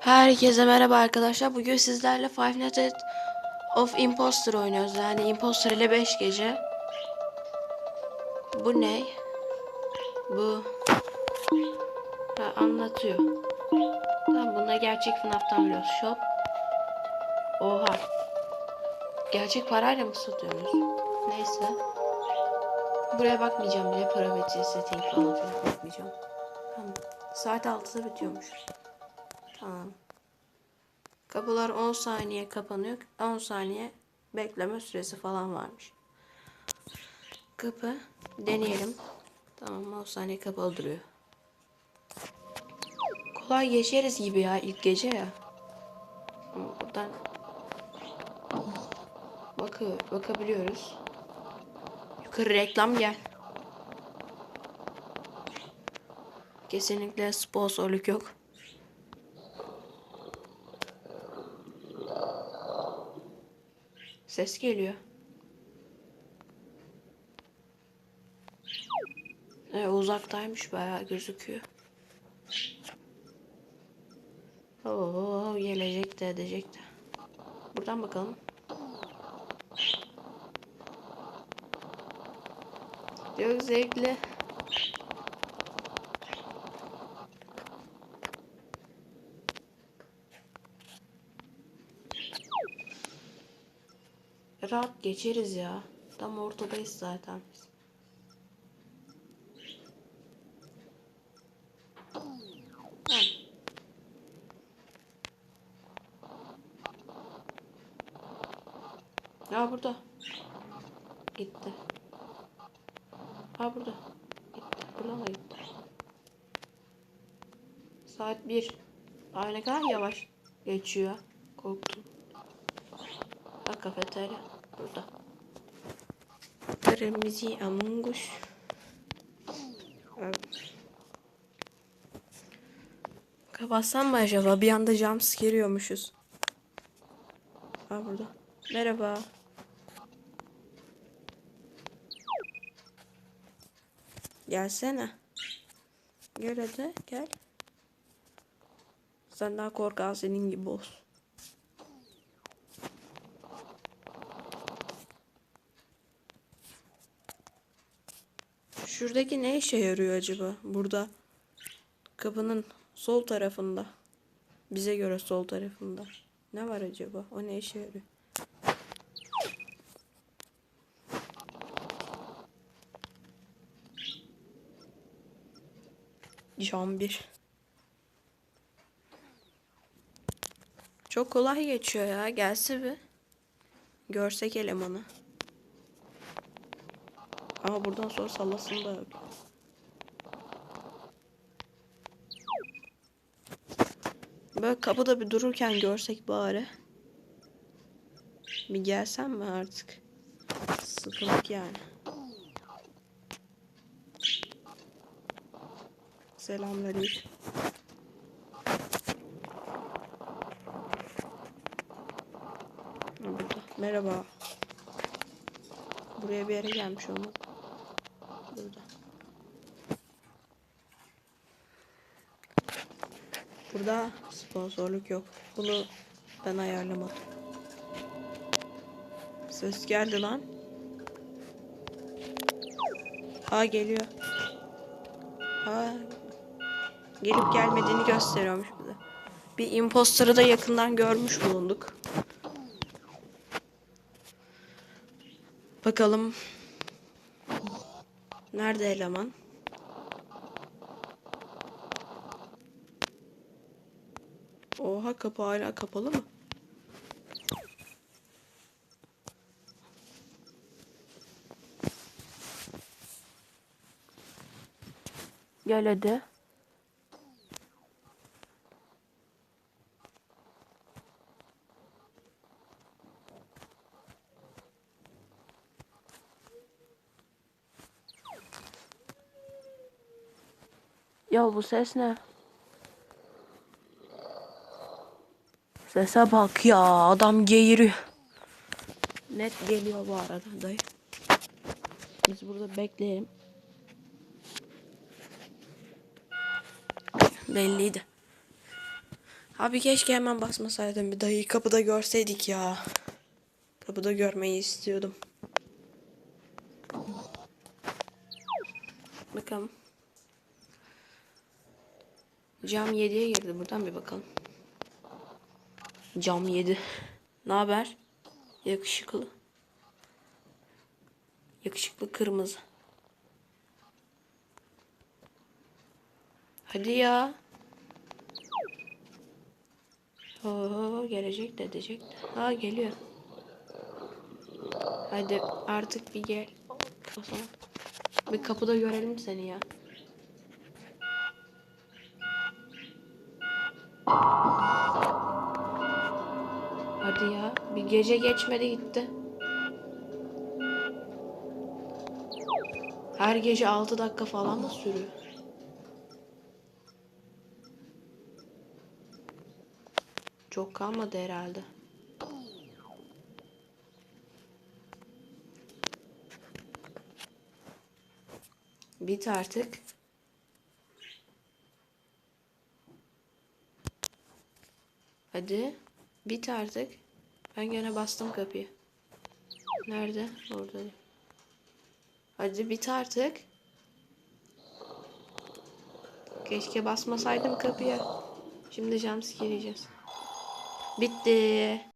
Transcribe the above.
Herkese merhaba arkadaşlar. Bugün sizlerle Five Nights of Imposter oynuyoruz. Yani Imposter ile 5 gece. Bu ne? Bu ha, anlatıyor. Tamam bunda gerçek FNAF'tan biliyoruz. Shop. Oha. Gerçek parayla mı satıyorsunuz? Neyse. Buraya bakmayacağım bile parametre setting falan filan bakmayacağım. Tamam. Saat 6'da bitiyormuş. Tamam. Kapılar 10 saniye kapanıyor. 10 saniye bekleme süresi falan varmış. Kapı deneyelim. Tamam 10 saniye kapalı duruyor. Kolay geçeriz gibi ya ilk gece ya. Buradan bakı bakabiliyoruz. Yukarı reklam gel. Kesinlikle sponsorluk yok. Ses geliyor. Evet, uzaktaymış bayağı gözüküyor. Oo, gelecek de edecek de. Buradan bakalım. Çok zevkli. Geçeriz ya. Tam ortadayız zaten biz. Ya burada. Gitti. Ha burada. Gitti. Buradan da gitti. Saat 1. Ay kadar yavaş geçiyor. Korktum. Ha kafeterya. Burada. Kırmızı amunguş. Evet. Kapatsam mı acaba? Bir anda cam giriyormuşuz. Ha burada. Merhaba. Gelsene. Gel hadi gel. Sen daha korkan senin gibi olsun. Şuradaki ne işe yarıyor acaba? Burada kapının sol tarafında. Bize göre sol tarafında. Ne var acaba? O ne işe yarıyor? Cam bir. Çok kolay geçiyor ya. Gelse bir. Görsek elemanı. Ama buradan sonra sallasın da yok. Böyle kapıda bir dururken görsek bari. Bir gelsem mi artık? Sıkılık yani. Selamünaleyküm. Burada. Merhaba. Buraya bir yere gelmiş olmalı. Burada. Burada sponsorluk yok. Bunu ben ayarlamadım. Ses geldi lan. Aa geliyor. Aa gelip gelmediğini gösteriyormuş bize. Bir imposter'ı da yakından görmüş bulunduk. Bakalım. Nerede eleman? Oha kapı hala kapalı mı? Gel hadi. Ya bu ses ne? Sese bak ya adam geğiriyor. Net geliyor bu arada dayı. Biz burada bekleyelim. Belliydi. Abi keşke hemen basmasaydım. Bir dayıyı kapıda görseydik ya. Kapıda görmeyi istiyordum. Bakalım. Cam 7'ye girdi. Buradan bir bakalım. Cam 7. Ne haber? Yakışıklı. Yakışıklı kırmızı. Hadi ya. Oo, gelecek de edecek de. Ha geliyor. Hadi artık bir gel. O zaman. Bir kapıda görelim seni ya. Hadi ya. Bir gece geçmedi gitti. Her gece 6 dakika falan mı sürüyor? Çok kalmadı herhalde. Bit artık. Hadi. Bit artık. Ben gene bastım kapıyı. Nerede? Orada. Hadi bit artık. Keşke basmasaydım kapıya. Şimdi jumpscare yiyeceğiz. Bitti.